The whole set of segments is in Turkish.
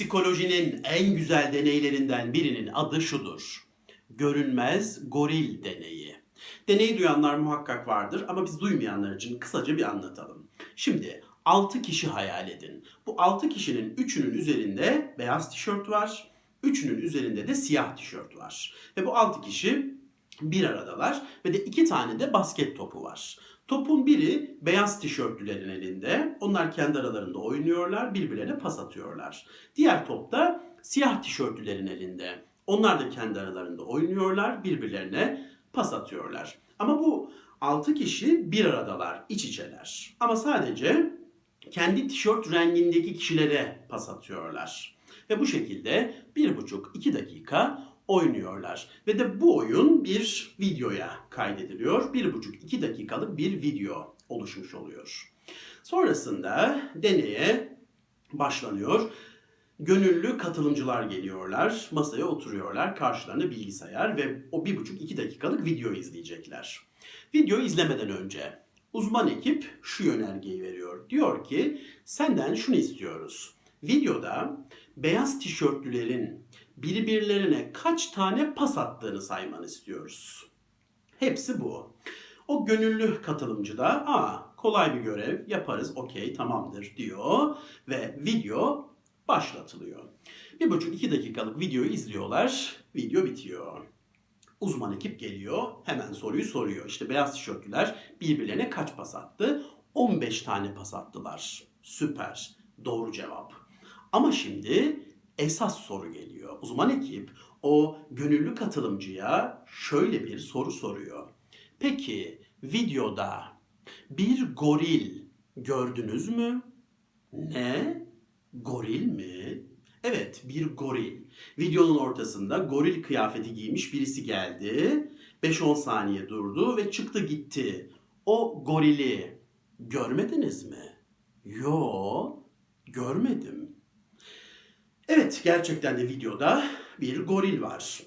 Psikolojinin en güzel deneylerinden birinin adı şudur. Görünmez goril deneyi. Deneyi duyanlar muhakkak vardır ama biz duymayanlar için kısaca bir anlatalım. Şimdi 6 kişi hayal edin. Bu 6 kişinin 3'ünün üzerinde beyaz tişört var. 3'ünün üzerinde de siyah tişört var. Ve bu 6 kişi bir aradalar ve de iki tane de basket topu var. Topun biri beyaz tişörtlülerin elinde. Onlar kendi aralarında oynuyorlar, birbirlerine pas atıyorlar. Diğer top da siyah tişörtlülerin elinde. Onlar da kendi aralarında oynuyorlar, birbirlerine pas atıyorlar. Ama bu 6 kişi bir aradalar, iç içeler. Ama sadece kendi tişört rengindeki kişilere pas atıyorlar. Ve bu şekilde bir buçuk iki dakika oynuyorlar. Ve de bu oyun bir videoya kaydediliyor. Bir buçuk iki dakikalık bir video oluşmuş oluyor. Sonrasında deneye başlanıyor. Gönüllü katılımcılar geliyorlar, masaya oturuyorlar, karşılarında bilgisayar ve o bir buçuk iki dakikalık video izleyecekler. Video izlemeden önce uzman ekip şu yönergeyi veriyor. Diyor ki senden şunu istiyoruz. Videoda beyaz tişörtlülerin birbirlerine kaç tane pas attığını saymanı istiyoruz. Hepsi bu. O gönüllü katılımcı da aa kolay bir görev yaparız okey tamamdır diyor ve video başlatılıyor. Bir buçuk iki dakikalık videoyu izliyorlar. Video bitiyor. Uzman ekip geliyor. Hemen soruyu soruyor. İşte beyaz tişörtlüler birbirlerine kaç pas attı? 15 tane pas attılar. Süper. Doğru cevap. Ama şimdi esas soru geliyor. Uzman ekip o gönüllü katılımcıya şöyle bir soru soruyor. Peki videoda bir goril gördünüz mü? Ne? Goril mi? Evet, bir goril. Videonun ortasında goril kıyafeti giymiş birisi geldi. 5-10 saniye durdu ve çıktı gitti. O gorili görmediniz mi? Yo, görmedim. Evet, gerçekten de videoda bir goril var.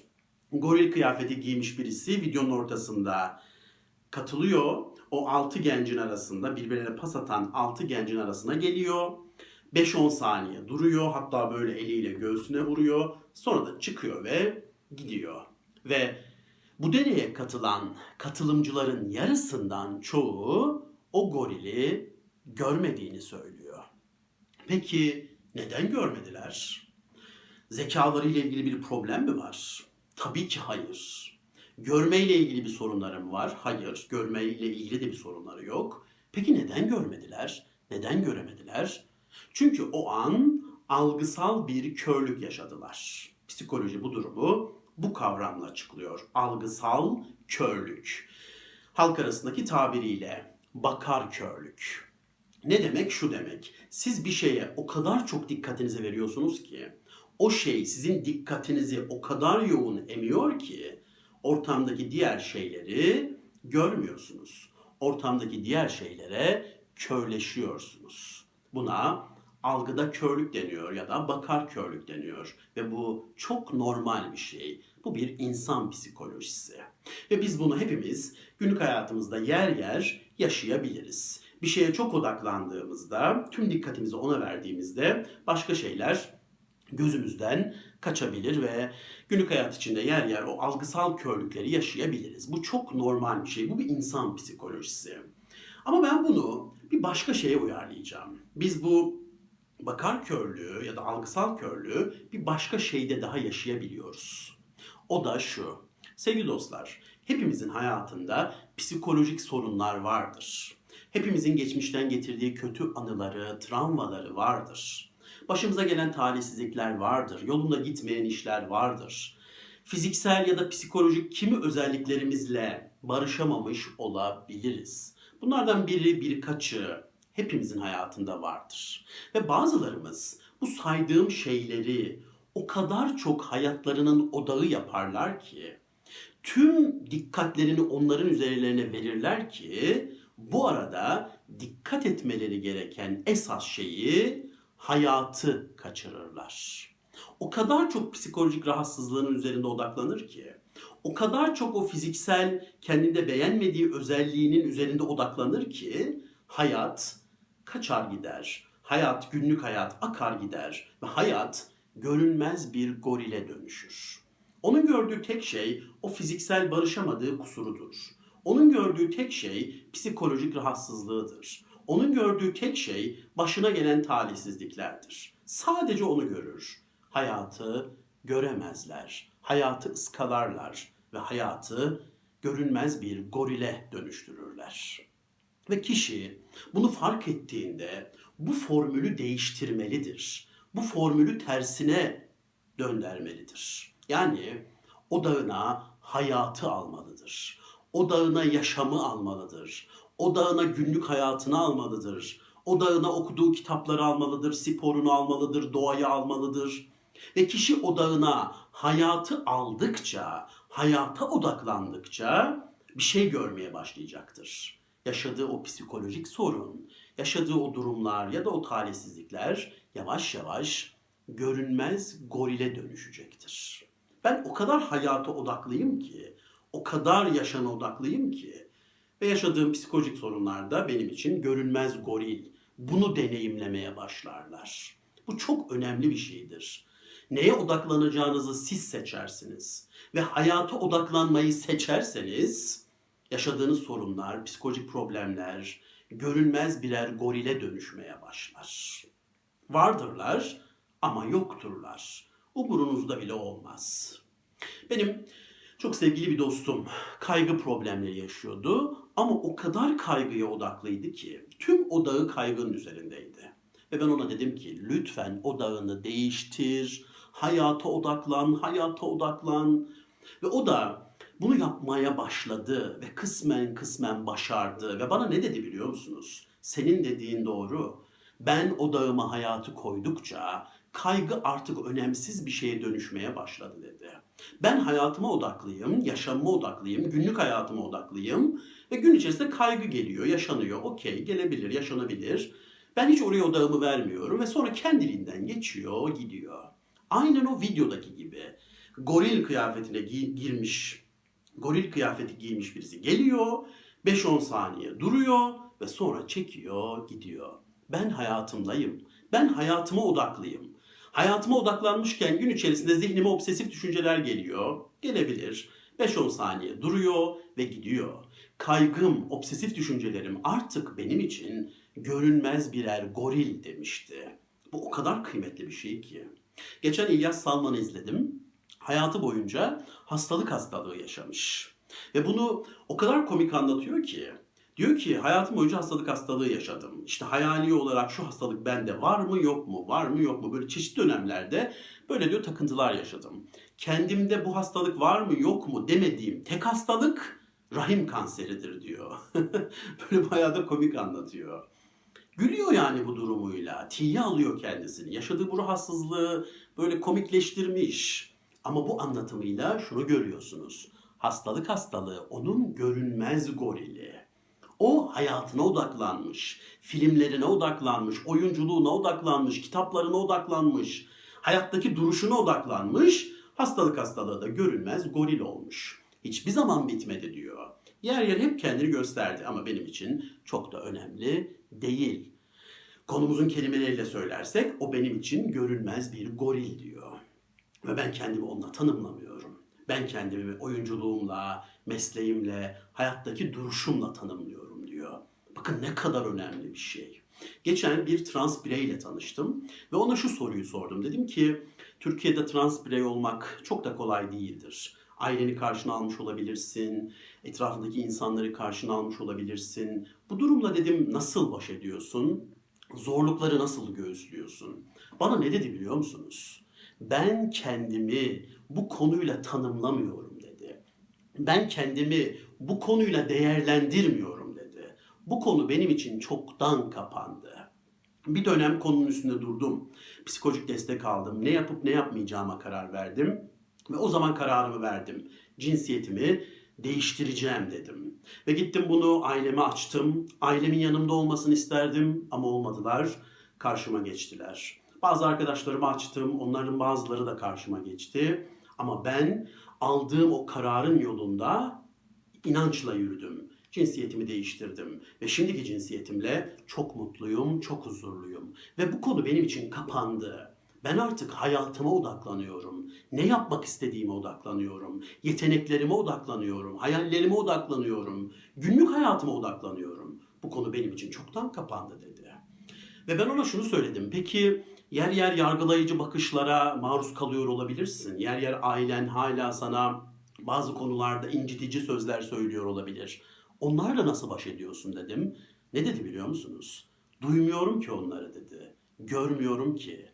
Goril kıyafeti giymiş birisi videonun ortasında katılıyor. O altı gencin arasında birbirlerine pas atan altı gencin arasına geliyor. 5-10 saniye duruyor. Hatta böyle eliyle göğsüne vuruyor. Sonra da çıkıyor ve gidiyor. Ve bu deneye katılan katılımcıların yarısından çoğu o gorili görmediğini söylüyor. Peki neden görmediler? Zekaları ile ilgili bir problem mi var? Tabii ki hayır. Görme ile ilgili bir sorunları mı var? Hayır. Görme ile ilgili de bir sorunları yok. Peki neden görmediler? Neden göremediler? Çünkü o an algısal bir körlük yaşadılar. Psikoloji bu durumu bu kavramla açıklıyor. Algısal körlük. Halk arasındaki tabiriyle bakar körlük. Ne demek? Şu demek. Siz bir şeye o kadar çok dikkatinizi veriyorsunuz ki o şey sizin dikkatinizi o kadar yoğun emiyor ki ortamdaki diğer şeyleri görmüyorsunuz. Ortamdaki diğer şeylere körleşiyorsunuz. Buna algıda körlük deniyor ya da bakar körlük deniyor ve bu çok normal bir şey. Bu bir insan psikolojisi. Ve biz bunu hepimiz günlük hayatımızda yer yer yaşayabiliriz. Bir şeye çok odaklandığımızda, tüm dikkatimizi ona verdiğimizde başka şeyler gözümüzden kaçabilir ve günlük hayat içinde yer yer o algısal körlükleri yaşayabiliriz. Bu çok normal bir şey. Bu bir insan psikolojisi. Ama ben bunu bir başka şeye uyarlayacağım. Biz bu bakar körlüğü ya da algısal körlüğü bir başka şeyde daha yaşayabiliyoruz. O da şu. Sevgili dostlar, hepimizin hayatında psikolojik sorunlar vardır. Hepimizin geçmişten getirdiği kötü anıları, travmaları vardır. Başımıza gelen talihsizlikler vardır. Yolunda gitmeyen işler vardır. Fiziksel ya da psikolojik kimi özelliklerimizle barışamamış olabiliriz. Bunlardan biri birkaçı hepimizin hayatında vardır. Ve bazılarımız bu saydığım şeyleri o kadar çok hayatlarının odağı yaparlar ki tüm dikkatlerini onların üzerlerine verirler ki bu arada dikkat etmeleri gereken esas şeyi hayatı kaçırırlar. O kadar çok psikolojik rahatsızlığın üzerinde odaklanır ki, o kadar çok o fiziksel kendinde beğenmediği özelliğinin üzerinde odaklanır ki hayat kaçar gider. Hayat, günlük hayat akar gider ve hayat görünmez bir gorile dönüşür. Onun gördüğü tek şey o fiziksel barışamadığı kusurudur. Onun gördüğü tek şey psikolojik rahatsızlığıdır. Onun gördüğü tek şey başına gelen talihsizliklerdir. Sadece onu görür. Hayatı göremezler. Hayatı ıskalarlar ve hayatı görünmez bir gorile dönüştürürler. Ve kişi bunu fark ettiğinde bu formülü değiştirmelidir. Bu formülü tersine döndürmelidir. Yani odağına hayatı almalıdır. Odağına yaşamı almalıdır. Odağına günlük hayatını almalıdır. Odağına okuduğu kitapları almalıdır, sporunu almalıdır, doğayı almalıdır. Ve kişi odağına hayatı aldıkça, hayata odaklandıkça bir şey görmeye başlayacaktır. Yaşadığı o psikolojik sorun, yaşadığı o durumlar ya da o talihsizlikler yavaş yavaş görünmez gorile dönüşecektir. Ben o kadar hayata odaklıyım ki, o kadar yaşama odaklıyım ki ve yaşadığım psikolojik sorunlarda benim için görünmez goril. Bunu deneyimlemeye başlarlar. Bu çok önemli bir şeydir. Neye odaklanacağınızı siz seçersiniz ve hayata odaklanmayı seçerseniz yaşadığınız sorunlar, psikolojik problemler görünmez birer gorile dönüşmeye başlar. Vardırlar ama yokturlar. Umurunuzda bile olmaz. Benim çok sevgili bir dostum kaygı problemleri yaşıyordu ama o kadar kaygıya odaklıydı ki tüm odağı kaygının üzerindeydi. Ve ben ona dedim ki lütfen odağını değiştir, hayata odaklan, hayata odaklan. Ve o da bunu yapmaya başladı ve kısmen kısmen başardı. Ve bana ne dedi biliyor musunuz? Senin dediğin doğru. Ben odağıma hayatı koydukça kaygı artık önemsiz bir şeye dönüşmeye başladı dedi. Ben hayatıma odaklıyım, yaşamıma odaklıyım, günlük hayatıma odaklıyım ve gün içerisinde kaygı geliyor, yaşanıyor. Okey, gelebilir, yaşanabilir. Ben hiç oraya odağımı vermiyorum ve sonra kendiliğinden geçiyor, gidiyor. Aynen o videodaki gibi. Goril kıyafetine gi- girmiş, goril kıyafeti giymiş birisi geliyor, 5-10 saniye duruyor ve sonra çekiyor, gidiyor. Ben hayatımdayım. Ben hayatıma odaklıyım. Hayatıma odaklanmışken gün içerisinde zihnime obsesif düşünceler geliyor. Gelebilir. 5-10 saniye duruyor ve gidiyor. Kaygım, obsesif düşüncelerim artık benim için görünmez birer goril demişti. Bu o kadar kıymetli bir şey ki. Geçen İlyas Salman'ı izledim. Hayatı boyunca hastalık hastalığı yaşamış. Ve bunu o kadar komik anlatıyor ki. Diyor ki hayatım boyunca hastalık hastalığı yaşadım. İşte hayali olarak şu hastalık bende var mı yok mu var mı yok mu böyle çeşitli dönemlerde böyle diyor takıntılar yaşadım. Kendimde bu hastalık var mı yok mu demediğim tek hastalık rahim kanseridir diyor. böyle bayağı da komik anlatıyor. Gülüyor yani bu durumuyla. Tiye alıyor kendisini. Yaşadığı bu rahatsızlığı böyle komikleştirmiş. Ama bu anlatımıyla şunu görüyorsunuz. Hastalık hastalığı onun görünmez gorili. O hayatına odaklanmış, filmlerine odaklanmış, oyunculuğuna odaklanmış, kitaplarına odaklanmış, hayattaki duruşuna odaklanmış. Hastalık hastalığı da görünmez goril olmuş. Hiçbir zaman bitmedi diyor. Yer yer hep kendini gösterdi ama benim için çok da önemli değil. Konumuzun kelimeleriyle söylersek o benim için görünmez bir goril diyor. Ve ben kendimi onunla tanımlamıyorum. Ben kendimi oyunculuğumla, mesleğimle, hayattaki duruşumla tanımlıyorum. Bakın ne kadar önemli bir şey. Geçen bir trans bireyle tanıştım ve ona şu soruyu sordum. Dedim ki Türkiye'de trans birey olmak çok da kolay değildir. Aileni karşına almış olabilirsin, etrafındaki insanları karşına almış olabilirsin. Bu durumla dedim nasıl baş ediyorsun? Zorlukları nasıl göğüslüyorsun? Bana ne dedi biliyor musunuz? Ben kendimi bu konuyla tanımlamıyorum dedi. Ben kendimi bu konuyla değerlendirmiyorum. Bu konu benim için çoktan kapandı. Bir dönem konunun üstünde durdum. Psikolojik destek aldım. Ne yapıp ne yapmayacağıma karar verdim. Ve o zaman kararımı verdim. Cinsiyetimi değiştireceğim dedim. Ve gittim bunu aileme açtım. Ailemin yanımda olmasını isterdim ama olmadılar. Karşıma geçtiler. Bazı arkadaşlarımı açtım. Onların bazıları da karşıma geçti. Ama ben aldığım o kararın yolunda inançla yürüdüm. Cinsiyetimi değiştirdim ve şimdiki cinsiyetimle çok mutluyum, çok huzurluyum. Ve bu konu benim için kapandı. Ben artık hayatıma odaklanıyorum. Ne yapmak istediğime odaklanıyorum. Yeteneklerime odaklanıyorum. Hayallerime odaklanıyorum. Günlük hayatıma odaklanıyorum. Bu konu benim için çoktan kapandı dedi. Ve ben ona şunu söyledim. Peki yer yer yargılayıcı bakışlara maruz kalıyor olabilirsin. Yer yer ailen hala sana bazı konularda incitici sözler söylüyor olabilir. Onlarla nasıl baş ediyorsun dedim. Ne dedi biliyor musunuz? Duymuyorum ki onları dedi. Görmüyorum ki.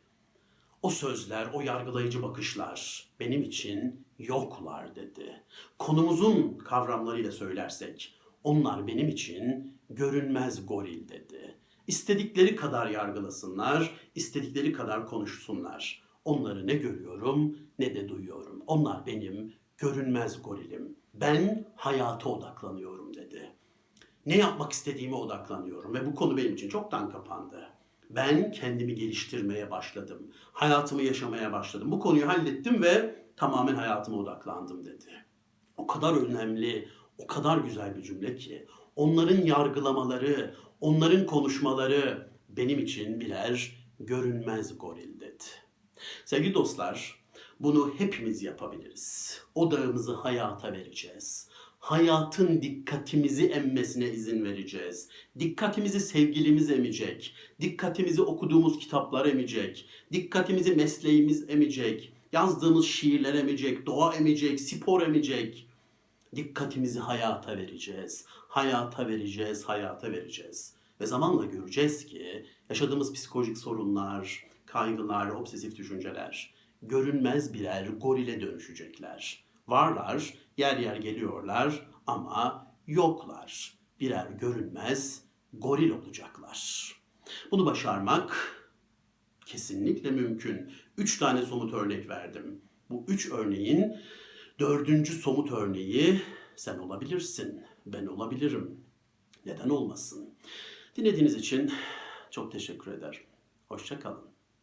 O sözler, o yargılayıcı bakışlar benim için yoklar dedi. Konumuzun kavramlarıyla söylersek onlar benim için görünmez goril dedi. İstedikleri kadar yargılasınlar, istedikleri kadar konuşsunlar. Onları ne görüyorum ne de duyuyorum. Onlar benim görünmez gorilim. Ben hayata odaklanıyorum dedi. Ne yapmak istediğime odaklanıyorum ve bu konu benim için çoktan kapandı. Ben kendimi geliştirmeye başladım. Hayatımı yaşamaya başladım. Bu konuyu hallettim ve tamamen hayatıma odaklandım dedi. O kadar önemli, o kadar güzel bir cümle ki onların yargılamaları, onların konuşmaları benim için birer görünmez goril dedi. Sevgili dostlar, bunu hepimiz yapabiliriz. Odağımızı hayata vereceğiz. Hayatın dikkatimizi emmesine izin vereceğiz. Dikkatimizi sevgilimiz emecek. Dikkatimizi okuduğumuz kitaplar emecek. Dikkatimizi mesleğimiz emecek. Yazdığımız şiirler emecek. Doğa emecek. Spor emecek. Dikkatimizi hayata vereceğiz. Hayata vereceğiz, hayata vereceğiz. Ve zamanla göreceğiz ki yaşadığımız psikolojik sorunlar, kaygılar, obsesif düşünceler görünmez birer gorile dönüşecekler. Varlar, yer yer geliyorlar ama yoklar. Birer görünmez goril olacaklar. Bunu başarmak kesinlikle mümkün. Üç tane somut örnek verdim. Bu üç örneğin dördüncü somut örneği sen olabilirsin, ben olabilirim. Neden olmasın? Dinlediğiniz için çok teşekkür ederim. Hoşça kalın.